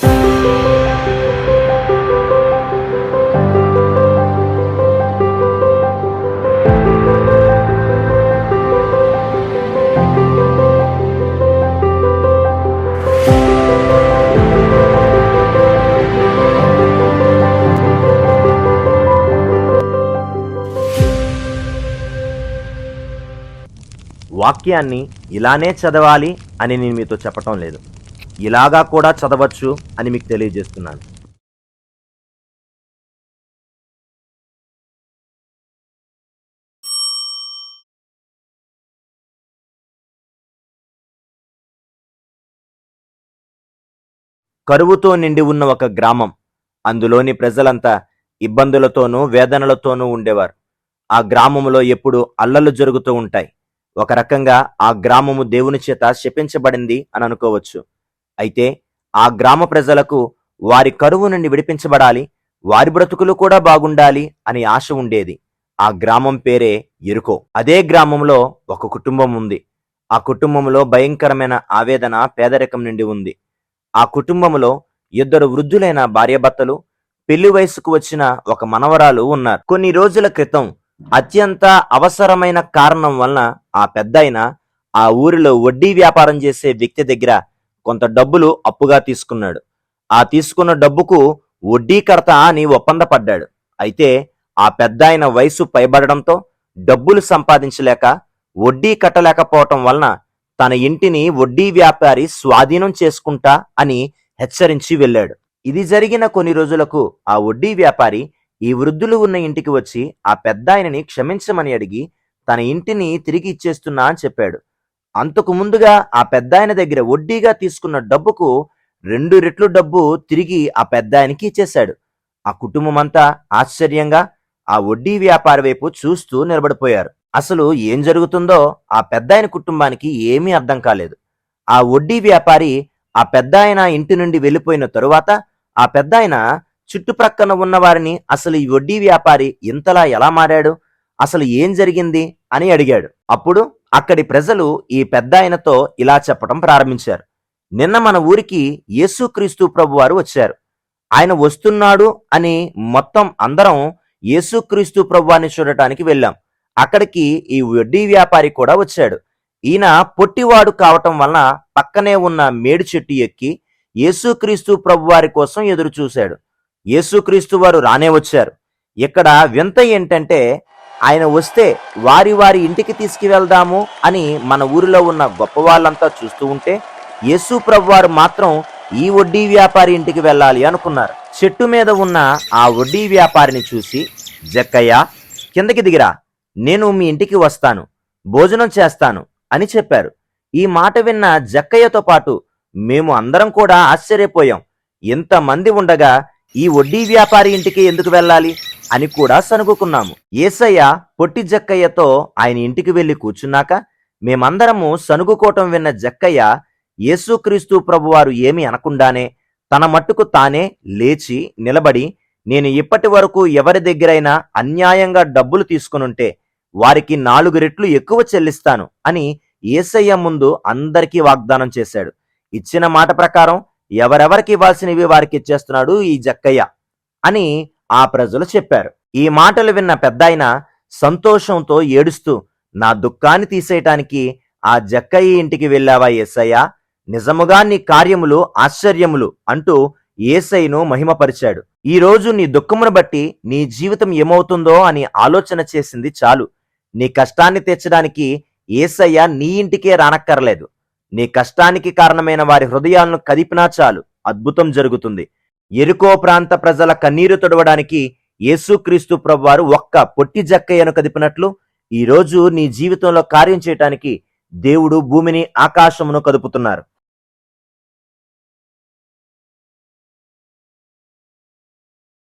Thank you. వాక్యాన్ని ఇలానే చదవాలి అని నేను మీతో చెప్పటం లేదు. ఇలాగా కూడా చదవచ్చు అని మీకు తెలియజేస్తున్నాను. కరువుతో నిండి ఉన్న ఒక గ్రామం. అందులోని ప్రజలంతా ఇబ్బందులతోనూ వేదనలతోనూ ఉండేవారు. ఆ గ్రామంలో ఎప్పుడు అల్లలు జరుగుతూ ఉంటాయి. ఒక రకంగా ఆ గ్రామము దేవుని చేత శపించబడింది అని అనుకోవచ్చు. అయితే ఆ గ్రామ ప్రజలకు వారి కరువు నుండి విడిపించబడాలి వారి బ్రతుకులు కూడా బాగుండాలి అని ఆశ ఉండేది. ఆ గ్రామం పేరే ఎరుకో. అదే గ్రామంలో ఒక కుటుంబం ఉంది. ఆ కుటుంబంలో భయంకరమైన ఆవేదన పేదరికం నుండి ఉంది. ఆ కుటుంబంలో ఇద్దరు వృద్ధులైన భార్యాభర్తలు పెళ్ళి వయసుకు వచ్చిన ఒక మనవరాలు ఉన్నారు. కొన్ని రోజుల క్రితం అత్యంత అవసరమైన కారణం వలన ఆ పెద్దాయన ఆ ఊరిలో వడ్డీ వ్యాపారం చేసే వ్యక్తి దగ్గర కొంత డబ్బులు అప్పుగా తీసుకున్నాడు. ఆ తీసుకున్న డబ్బుకు వడ్డీ కడతా అని ఒప్పందపడ్డాడు. అయితే ఆ పెద్దాయన వయసు పైబడడంతో డబ్బులు సంపాదించలేక వడ్డీ కట్టలేకపోవటం వలన తన ఇంటిని వడ్డీ వ్యాపారి స్వాధీనం చేసుకుంటా అని హెచ్చరించి వెళ్ళాడు. ఇది జరిగిన కొన్ని రోజులకు ఆ వడ్డీ వ్యాపారి ఈ వృద్ధులు ఉన్న ఇంటికి వచ్చి ఆ పెద్దాయనని క్షమించమని అడిగి తన ఇంటిని తిరిగి ఇచ్చేస్తున్నా అని చెప్పాడు. అంతకు ముందుగా ఆ పెద్దాయన దగ్గర వడ్డీగా తీసుకున్న డబ్బుకు రెండు రెట్లు డబ్బు తిరిగి ఆ పెద్దాయనికి ఇచ్చేశాడు. ఆ కుటుంబం అంతా ఆశ్చర్యంగా ఆ వడ్డీ వ్యాపారి వైపు చూస్తూ నిలబడిపోయారు. అసలు ఏం జరుగుతుందో ఆ పెద్దాయన కుటుంబానికి ఏమీ అర్థం కాలేదు. ఆ వడ్డీ వ్యాపారి ఆ పెద్దాయన ఇంటి నుండి వెళ్ళిపోయిన తరువాత ఆ పెద్దాయన చుట్టుప్రక్కన ఉన్న వారిని అసలు ఈ వడ్డీ వ్యాపారి ఇంతలా ఎలా మారాడు? అసలు ఏం జరిగింది? అని అడిగాడు. అప్పుడు అక్కడి ప్రజలు ఈ పెద్దాయనతో ఇలా చెప్పడం ప్రారంభించారు. నిన్న మన ఊరికి యేసుక్రీస్తు ప్రభు వారు వచ్చారు. ఆయన వస్తున్నాడు అని మొత్తం అందరం యేసుక్రీస్తు ప్రభువాన్ని చూడటానికి వెళ్ళాం. అక్కడికి ఈ వడ్డీ వ్యాపారి కూడా వచ్చాడు. ఈయన పొట్టివాడు కావటం వలన పక్కనే ఉన్న మేడి చెట్టు ఎక్కి యేసుక్రీస్తు ప్రభువారి కోసం ఎదురు చూశాడు యేసుక్రీస్తు వారు రానే వచ్చారు. ఇక్కడ వింత ఏంటంటే ఆయన వస్తే వారి వారి ఇంటికి తీసుకువెళ్దాము అని మన ఊరిలో ఉన్న గొప్ప వాళ్ళంతా చూస్తూ ఉంటే యేసు ప్రభువారు మాత్రం ఈ వడ్డీ వ్యాపారి ఇంటికి వెళ్ళాలి అనుకున్నారు. చెట్టు మీద ఉన్న ఆ వడ్డీ వ్యాపారిని చూసి జక్కయ్య కిందకి దిగిరా నేను మీ ఇంటికి వస్తాను భోజనం చేస్తాను అని చెప్పారు. ఈ మాట విన్న జక్కయ్యతో పాటు మేము అందరం కూడా ఆశ్చర్యపోయాం. ఇంతమంది ఉండగా ఈ వడ్డీ వ్యాపారి ఇంటికి ఎందుకు వెళ్ళాలి అని కూడా సనుగుకున్నాము. ఏసయ్య పొట్టి జక్కయ్యతో ఆయన ఇంటికి వెళ్ళి కూర్చున్నాక మేమందరము సనుగుకోవటం విన్న జక్కయ్య యేసుక్రీస్తు ప్రభువారు ఏమి అనకుండానే తన మట్టుకు తానే లేచి నిలబడి నేను ఇప్పటి వరకు ఎవరి దగ్గరైనా అన్యాయంగా డబ్బులు తీసుకునుంటే వారికి నాలుగు రెట్లు ఎక్కువ చెల్లిస్తాను అని ఏసయ్య ముందు అందరికీ వాగ్దానం చేశాడు. ఇచ్చిన మాట ప్రకారం ఎవరెవరికి ఇవ్వాల్సినవి వారికి ఇచ్చేస్తున్నాడు ఈ జక్కయ్య అని ఆ ప్రజలు చెప్పారు. ఈ మాటలు విన్న పెద్దాయన సంతోషంతో ఏడుస్తూ నా దుఃఖాన్ని తీసేయటానికి ఆ జక్కయ్య ఇంటికి వెళ్ళావా ఏసయ్య? నిజముగా నీ కార్యములు ఆశ్చర్యములు అంటూ ఏసైను మహిమపరిచాడు. ఈ రోజు నీ దుఃఖమును బట్టి నీ జీవితం ఏమవుతుందో అని ఆలోచన చేసింది చాలు. నీ కష్టాన్ని తీర్చడానికి ఏసయ్య నీ ఇంటికే రానక్కర్లేదు. నీ కష్టానికి కారణమైన వారి హృదయాలను కదిపినా చాలు. అద్భుతం జరుగుతుంది. ఎరుకో ప్రాంత ప్రజల కన్నీరు తొడవడానికి యేసుక్రీస్తు ప్రభువారు ఒక్క పొట్టి జక్కయ్యను కదిపినట్లు ఈ రోజు నీ జీవితంలో కార్యం చేయటానికి దేవుడు భూమిని ఆకాశమును కదుపుతున్నారు.